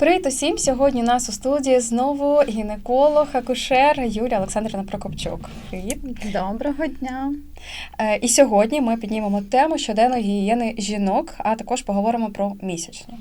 Привіт усім! Сьогодні у нас у студії знову гінеколог, акушер Юлія Олександрівна Прокопчук. Привіт! Доброго дня. Е, І сьогодні ми піднімемо тему щоденної гігієни жінок, а також поговоримо про місячні.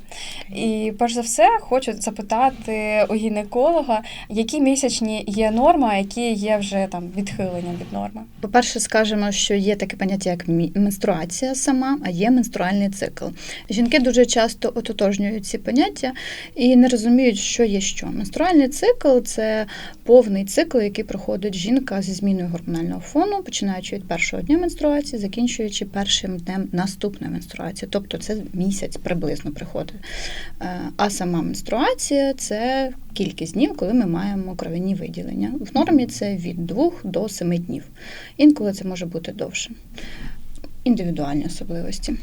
І перш за все хочу запитати у гінеколога, які місячні є норми, а які є вже там відхилення від норми. По-перше, скажемо, що є таке поняття, як менструація сама, а є менструальний цикл. Жінки дуже часто ототожнюють ці поняття і не розуміють, що є що. Менструальний цикл це повний цикл, який проходить жінка зі зміною гормонального фону, починаючи від першого дня менструації, закінчуючи першим днем наступної менструації. Тобто це місяць приблизно приходить. Е, А сама менструація це кількість днів, коли ми маємо кров'яні виділення. В нормі це від 2 до 7 днів. Інколи це може бути довше. Індивідуальні особливості.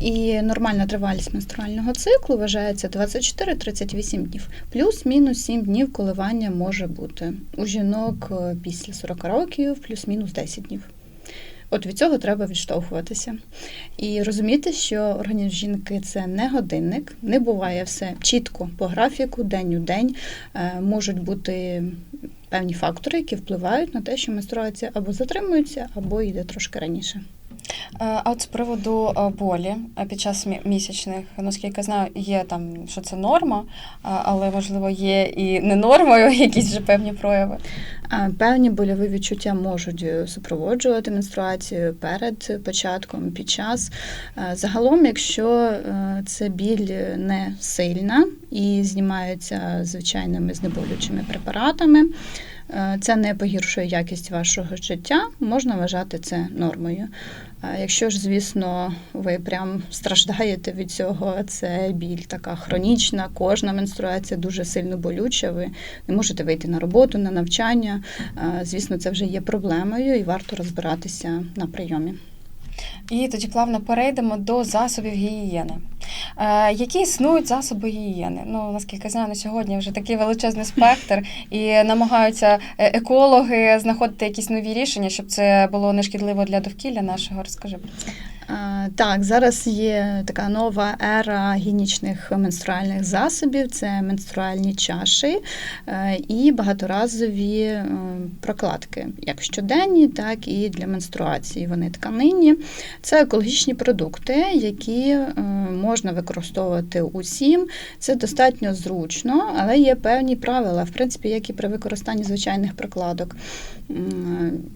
І нормальна тривалість менструального циклу вважається 24-38 днів. Плюс-мінус 7 днів коливання може бути. У жінок е, після 40 років плюс-мінус 10 днів. От від цього треба відштовхуватися. І розуміти, що організм жінки це не годинник, не буває все чітко по графіку, день у день. Е, Можуть бути певні фактори, які впливають на те, що менструація або затримується, або йде трошки раніше. Е, А от з приводу е, болі е, під час місячних, наскільки знаю, є там, що це норма, але можливо є і не нормою якісь вже певні прояви. Певні больові відчуття можуть супроводжувати менструацію перед початком, під час. Загалом, якщо це біль не сильна і знімається звичайними знеболюючими препаратами, це не погіршує якість вашого життя, можна вважати це нормою. Якщо ж, звісно, ви прям страждаєте від цього, це біль така хронічна, кожна менструація дуже сильно болюча. Ви не можете вийти на роботу, на навчання. Е, Звісно, це вже є проблемою і варто розбиратися на прийомі. І тоді плавно перейдемо до засобів гігієни. Е, які існують засоби гігієни? Ну, наскільки я знаю, на сьогодні вже такий величезний спектр, і намагаються е, екологи знаходити якісь нові рішення, щоб це було нешкідливо для довкілля нашого. Розкажи про це. Е, Так, зараз є така нова ера гігієнічних менструальних засобів: це менструальні чаші е, і багаторазові е, прокладки, як щоденні, так і для менструації. Вони тканинні. Це екологічні продукти, які можна використовувати усім. Це достатньо зручно, але є певні правила, в принципі, як і при використанні звичайних прокладок.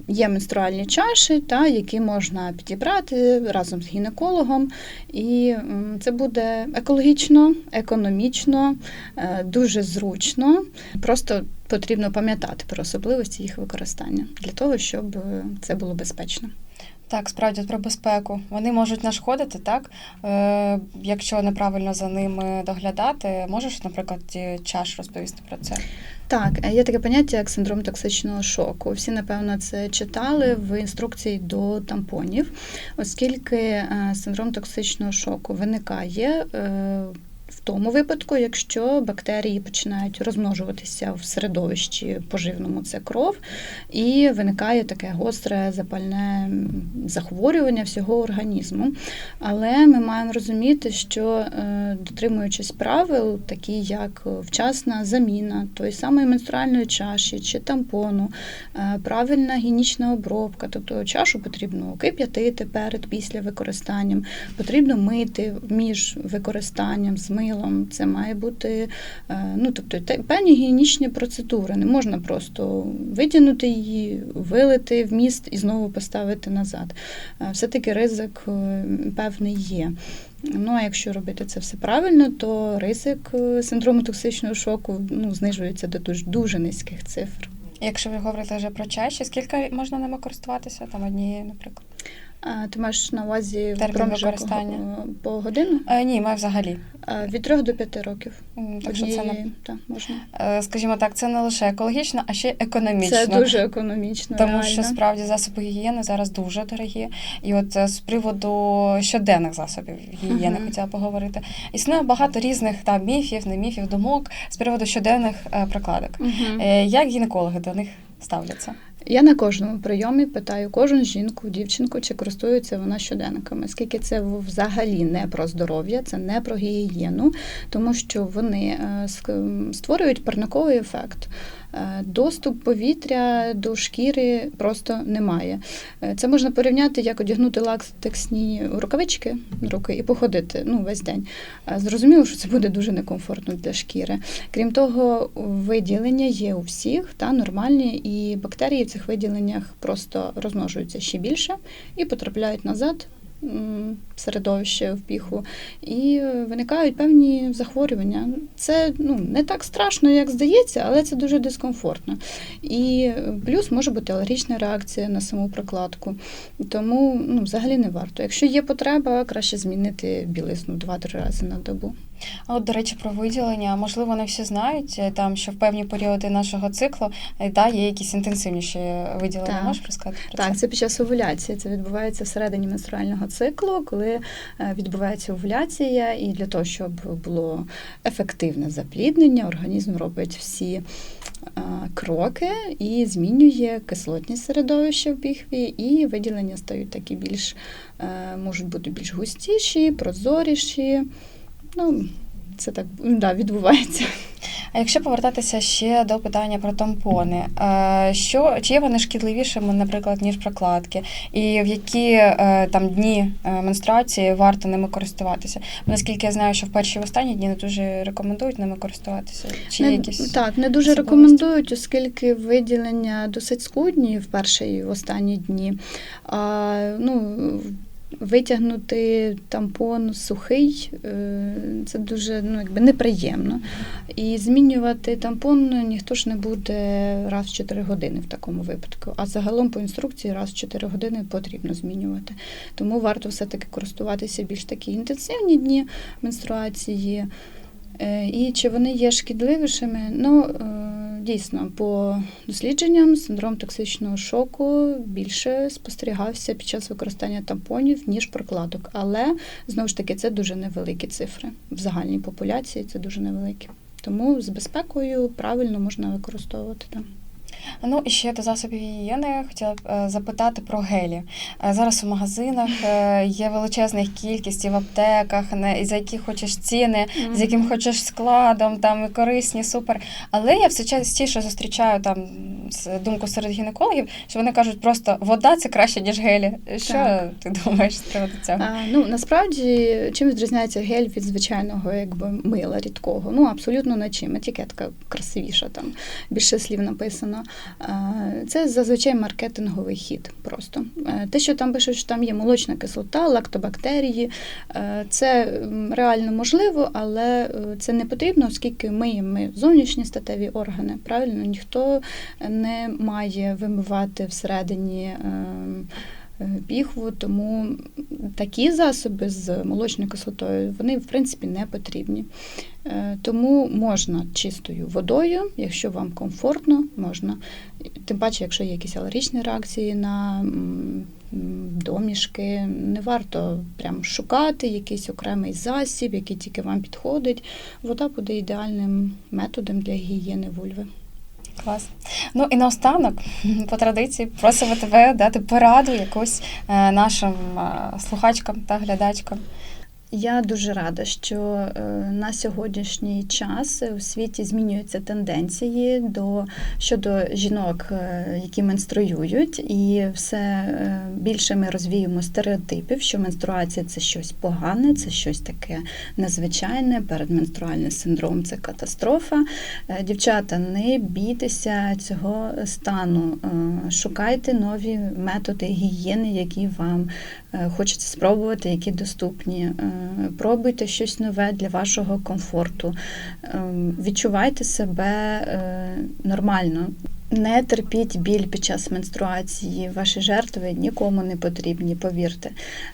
Є менструальні чаші, та, які можна підібрати разом з гінекологом, і це буде екологічно, економічно, е, дуже зручно. Просто потрібно пам'ятати про особливості їх використання для того, щоб е, це було безпечно. Так, справді про безпеку. Вони можуть нашкодити, так? Е, якщо неправильно за ними доглядати, можеш, наприклад, чаш розповісти про це? Так, е, є таке поняття як синдром токсичного шоку. Всі, напевно, це читали в інструкції до тампонів, оскільки е, синдром токсичного шоку виникає. В тому випадку, якщо бактерії починають розмножуватися в середовищі поживному, це кров, і виникає таке гостре запальне захворювання всього організму. Але ми маємо розуміти, що е, дотримуючись правил, такі як вчасна заміна тої самої менструальної чаші чи тампону, е, правильна гігієнічна обробка, тобто чашу потрібно кип'ятити перед після використанням, потрібно мити між використанням з милом. Це має бути е, ну, тобто, певні гігієнічні процедури. Не можна просто витягнути її, вилити в міст і знову поставити назад. Е, Все-таки ризик е, певний є. Ну, а якщо робити це все правильно, то ризик синдрому токсичного шоку ну, знижується до дуже, дуже низьких цифр. Якщо ви говорите вже про чаші, скільки можна ними користуватися? Там однією, наприклад. А, ти маєш на увазі Термін використання. е, по годину? Е, ні, ми взагалі. Е, Від 3 до 5 років. Так що це не так, можна. е, скажімо так, це не лише екологічно, а ще й економічно. Це дуже економічно. Тому реально. що справді засоби гігієни зараз дуже дорогі. І от е, з приводу щоденних засобів гігієни Мгм. хотіла поговорити. Існує багато різних там міфів, не міфів, думок з приводу щоденних е, прокладок. Мгм. Е, Як гінекологи до них ставляться? Я на кожному прийомі питаю кожну жінку, дівчинку, чи користується вона щоденниками, скільки це взагалі не про здоров'я, це не про гігієну, тому що вони е, створюють парниковий ефект. Е, Доступ повітря до шкіри просто немає. Е, Це можна порівняти, як одягнути латексні рукавички руки і походити ну, весь день. Е, Зрозуміло, що це буде дуже некомфортно для шкіри. Крім того, виділення є у всіх та нормальні, і бактерії в цих виділеннях просто розмножуються ще більше і потрапляють назад. Середовище в піху, і виникають певні захворювання. Це ну не так страшно, як здається, але це дуже дискомфортно. І плюс може бути алергічна реакція на саму прокладку. Тому ну, взагалі не варто. Якщо є потреба, краще змінити білизну 2-3 рази на добу. А от, до речі, про виділення, можливо, не всі знають, е, там, що в певні періоди нашого циклу е, да, є якісь інтенсивніші виділення. Так. Можеш розказати про Так, це? це під час овуляції. Це відбувається всередині менструального циклу, коли е, відбувається овуляція, і для того, щоб було ефективне запліднення, організм робить всі кроки і змінює кислотність середовища в піхві, і виділення стають такі більш можуть бути більш густіші, прозоріші. Ну, це так да, відбувається. А якщо повертатися ще до питання про тампони, е, що чи є вони шкідливішими, наприклад, ніж прокладки, і в які е, там дні е, менструації варто ними користуватися? Наскільки я знаю, що в перші і в останні дні не дуже рекомендують ними користуватися. Чи Не, якісь так, не дуже особливості? рекомендують, оскільки виділення досить скудні в перші і в останні дні. А, ну, витягнути тампон сухий е, це дуже ну, якби неприємно. І змінювати тампон ніхто ж не буде раз в 4 години в такому випадку. А загалом по інструкції раз в 4 години потрібно змінювати. Тому варто все-таки користуватися більш такі інтенсивні дні менструації. Е, І чи вони є шкідливішими? Ну, е, дійсно, по дослідженням синдром токсичного шоку більше спостерігався під час використання тампонів, ніж прокладок. Але знову ж таки, це дуже невеликі цифри. В загальній популяції це дуже невеликі. Тому з безпекою правильно можна використовувати там. Ну і ще до засобів гігієни хотіла б е, запитати про гелі. Е, Зараз у магазинах е, є величезна кількість і в аптеках, за які хочеш ціни, з яким хочеш складом, там і корисні, супер. Але я все частіше зустрічаю там думку серед гінекологів, що вони кажуть, просто вода це краще, ніж гелі. Що Так. ти думаєш з приводу цього? А, ну насправді чим відрізняється гель від звичайного якби мила рідкого? Ну абсолютно на чим. Етикетка красивіша, там більше слів написано. А, це зазвичай маркетинговий хід. Просто Е, те, що там пишуть, що там є молочна кислота, лактобактерії, е, це реально можливо, але е, це не потрібно, оскільки ми ми зовнішні статеві органи. Правильно, ніхто не має вимивати всередині. Е, піхву, тому такі засоби з молочною кислотою вони в принципі не потрібні. Е, Тому можна чистою водою, якщо вам комфортно, можна. Тим паче, якщо є якісь алергічні реакції на домішки, не варто прям шукати якийсь окремий засіб, який тільки вам підходить. Вода буде ідеальним методом для гігієни вульви. Клас. Ну і наостанок, по традиції, просимо тебе дати пораду якусь е, нашим е, слухачкам та глядачкам. Я дуже рада, що е, на сьогоднішній час у світі змінюються тенденції до щодо жінок, е, які менструюють, і все е, більше ми розвіємо стереотипів, що менструація це щось погане, це щось таке незвичайне. Передменструальний синдром це катастрофа. Дівчата, не бійтеся цього стану, шукайте нові методи гігієни, які вам хочеться спробувати, які доступні. Е, Пробуйте щось нове для вашого комфорту. Е, Відчувайте себе е, нормально. Не терпіть біль під час менструації. Ваші жертви нікому не потрібні, повірте.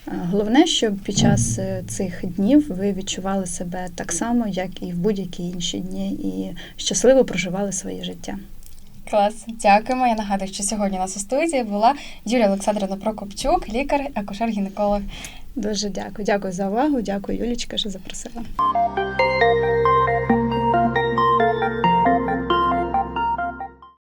Е, Головне, щоб під час е, цих днів ви відчували себе так само, як і в будь-які інші дні, і щасливо проживали своє життя. Клас, дякуємо. Я нагадую, що сьогодні у нас у студії була Юлія Олександрівна Прокопчук, лікар, акушер-гінеколог. Дуже дякую. Дякую за увагу. Дякую, Юлічка, що запросила.